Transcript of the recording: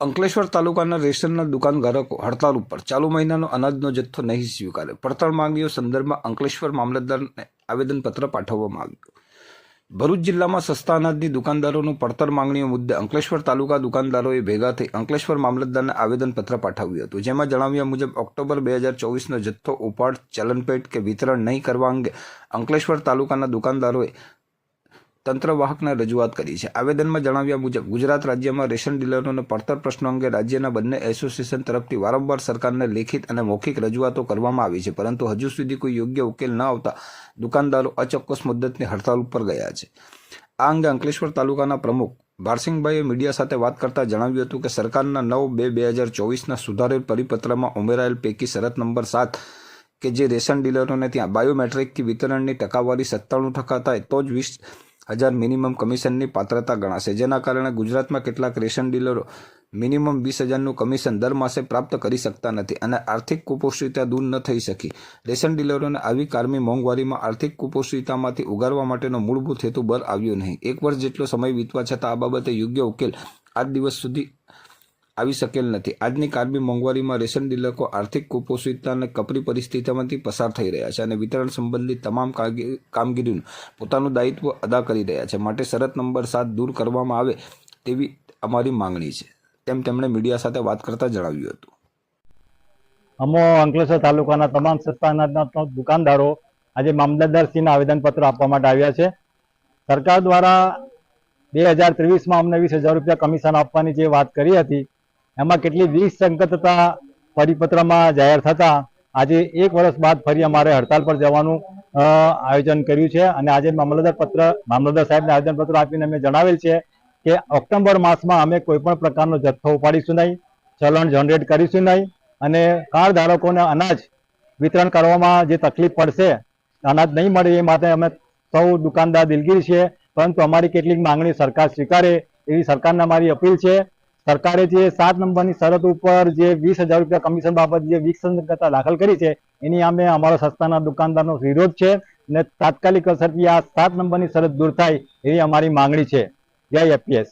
અંકલેશ્વર તાલુકાના રેશનના દુકાનધારકો હડતાલ ઉપર. ચાલુ મહિનાનો અનાજનો જથ્થો નહીં સ્વીકારે. પડતર માંગણીઓ સંદર્ભમાં અંકલેશ્વર મામલતદારને આવેદનપત્ર પાઠવવામાં આવ્યું. ભરૂચ જિલ્લામાં સસ્તા અનાજની દુકાનદારોનું પડતર માંગણીઓ મુદ્દે અંકલેશ્વર તાલુકા દુકાનદારોએ ભેગા થઈ અંકલેશ્વર મામલતદારને આવેદનપત્ર પાઠવ્યું હતું. જેમાં જણાવ્યા મુજબ, ઓક્ટોબર બે હજાર ચોવીસનો જથ્થો ઉપાડ, ચલનપેટ કે વિતરણ નહીં કરવા અંગે અંકલેશ્વર તાલુકાના દુકાનદારોએ તંત્રવાહકને રજૂઆત કરી છે. આવેદનમાં જણાવ્યા મુજબ, ગુજરાત રાજ્યમાં રેશન ડીલરોને પડતર પ્રશ્નો અંગે રાજ્યના બંને એસોસિએશન તરફથી વારંવાર સરકારને લેખિત અને મૌખિક રજૂઆતો કરવામાં આવી છે, પરંતુ હજુ સુધી કોઈ યોગ્ય ઉકેલ ન આવતા દુકાનદારો અચોક્કસ મુદ્દતની હડતાલ ઉપર ગયા છે. આ અંગે અંકલેશ્વર તાલુકાના પ્રમુખ ભારસિંહભાઈએ મીડિયા સાથે વાત કરતા જણાવ્યું હતું કે, સરકારના નવ બે બે હજાર ચોવીસના સુધારેલ પરિપત્રમાં ઉમેરાયેલ પૈકી શરત નંબર સાત કે જે રેશન ડીલરોને ત્યાં બાયોમેટ્રિકથી વિતરણની ટકાવારી સત્તાણું ટકા થાય તો જ વીસ હજાર મિનિમમ કમિશનની પાત્રતા ગણાશે. જેના કારણે ગુજરાતમાં કેટલાક રેશન ડીલરો મિનિમમ વીસ હજારનું કમિશન દર માસે પ્રાપ્ત કરી શકતા નથી અને આર્થિક કુપોષિતા દૂર ન થઈ શકી. રેશન ડીલરોને આવી કારમી મોંઘવારીમાં આર્થિક કુપોષિતામાંથી ઉગારવા માટેનો મૂળભૂત હેતુ બર આવ્યો નહીં. એક વર્ષ જેટલો સમય વીતવા છતાં આ બાબતે યોગ્ય ઉકેલ આજ દિવસ સુધી આવી શકેલ નથી. આજની કાર્બી મોંઘવારીમાં રેશન ડીલકો આર્થિક કુપોષિતતા અને કપરી પરિસ્થિતિમાંથી પસાર થઈ રહ્યા છે અને વિતરણ સંબંધિત તમામ કામગીરીનું પોતાનું દાયિત્વ અદા કરી રહ્યા છે. માટે શરત નંબર સાત દૂર કરવામાં આવે તેવી અમારી માંગણી છે, તેમ તેમણે મીડિયા સાથે વાત કરતા જણાવ્યું હતું. અમો અંકલેશ્વર તાલુકાના તમામ અનાજના દુકાનદારો આજે મામલતદારશ્રીને આવેદનપત્ર આપવા માટે આવ્યા છે. સરકાર દ્વારા બે હજાર ત્રેવીસમાં અમને વીસ હજાર રૂપિયા કમિશન આપવાની જે વાત કરી હતી એમાં કેટલી વિસંગતતા પરિપત્રમાં જાહેર થતા. આજે એક વર્ષ બાદ ફરી અમારે હડતાલ પર જવાનું આયોજન કર્યું છે અને આજે મામલતદાર પત્ર, મામલતદાર સાહેબને આવેદનપત્ર આપીને અમે જણાવેલ છે કે ઓક્ટોબર માસમાં અમે કોઈ પણ પ્રકારનો જથ્થો ઉપાડીશું નહીં, ચલણ જનરેટ કરીશું નહીં અને કાર્ડ ધારકોને અનાજ વિતરણ કરવામાં જે તકલીફ પડશે, અનાજ નહીં મળે એ માટે અમે સૌ દુકાનદાર દિલગીર છીએ. પરંતુ અમારી કેટલીક માંગણી સરકાર સ્વીકારે એવી સરકારને અમારી અપીલ છે સરકારે જે સાત નંબરની શરત ઉપર જે વીસ હજાર રૂપિયા કમિશન બાબત જે વિસંગતતા દાખલ કરી છે, એની અમે અમારો સસ્તાના દુકાનદારનો વિરોધ છે અને તાત્કાલિક અસરથી આ સાત નંબરની શરત દૂર થાય એવી અમારી માંગણી છે. જય એપીએસ